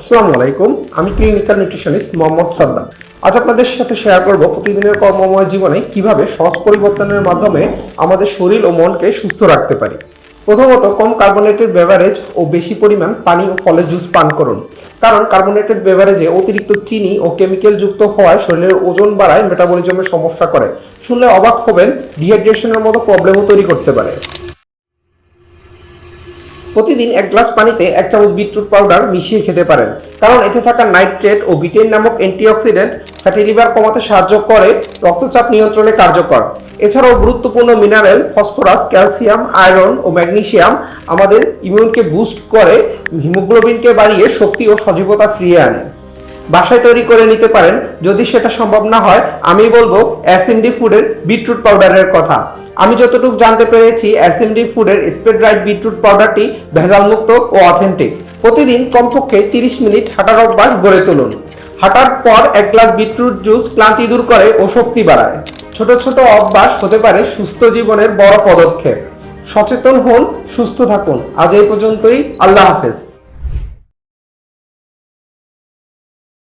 আসসালামু আলাইকুম, আমি ক্লিনিক্যাল নিউট্রিশনিস্ট মোহাম্মদ সাদ্দাম। আজ আপনাদের সাথে শেয়ার করব প্রতিদিনের কর্মময় জীবনে কীভাবে সহজ পরিবর্তনের মাধ্যমে আমাদের শরীর ও মনকে সুস্থ রাখতে পারি। প্রথমত, কম কার্বোনেটেড বেভারেজ ও বেশি পরিমাণ পানি ও ফলের জুস পান করুন। কারণ কার্বোনেটেড বেভারেজে অতিরিক্ত চিনি ও কেমিক্যাল যুক্ত হওয়ায় শরীরের ওজন বাড়ায় মেটাবলিজমের সমস্যা করে। শুনলে অবাক হবেন ডিহাইড্রেশনের মতো প্রবলেমও তৈরি করতে পারে। প্রতিদিন এক গ্লাস পানিতে এক চামচ বিটরুট পাউডার মিশিয়ে খেতে পারেন। কারণ এতে থাকা নাইট্রেট ও বিটেন নামক অ্যান্টিঅক্সিডেন্ট ফ্যাটি লিভার কমাতে সাহায্য করে, রক্তচাপ নিয়ন্ত্রণে কার্যকর। এছাড়াও গুরুত্বপূর্ণ মিনারেল, ফসফরাস, ক্যালসিয়াম, আয়রন ও ম্যাগনেসিয়াম আমাদের ইমিউনকে বুস্ট করে হিমোগ্লোবিনকে বাড়িয়ে শক্তি ও সজীবতা ফিরিয়ে আনে। বাসায় তৈরি করে নিতে পারেন। যদি সেটা সম্ভব না হয়, আমি বলব এসএমডি ফুডের বিটরুট পাউডারের কথা। আমি যতটুকু জানতে পেরেছি এসএমডি ফুডের স্প্রেড রাইট বিটরুট পাউডারটি ভেজালমুক্ত ও অথেন্টিক। প্রতিদিন কমপক্ষে 30 মিনিট হাঁটার অভ্যাস গড়ে তুলুন। হাঁটার পর এক গ্লাস বিটরুট জুস ক্লান্তি দূর করে ও শক্তি বাড়ায়। ছোট ছোট অভ্যাস হতে পারে সুস্থ জীবনের বড় পদক্ষেপ। সচেতন হন, সুস্থ থাকুন। আজ এই পর্যন্তই। আল্লাহ হাফেজ।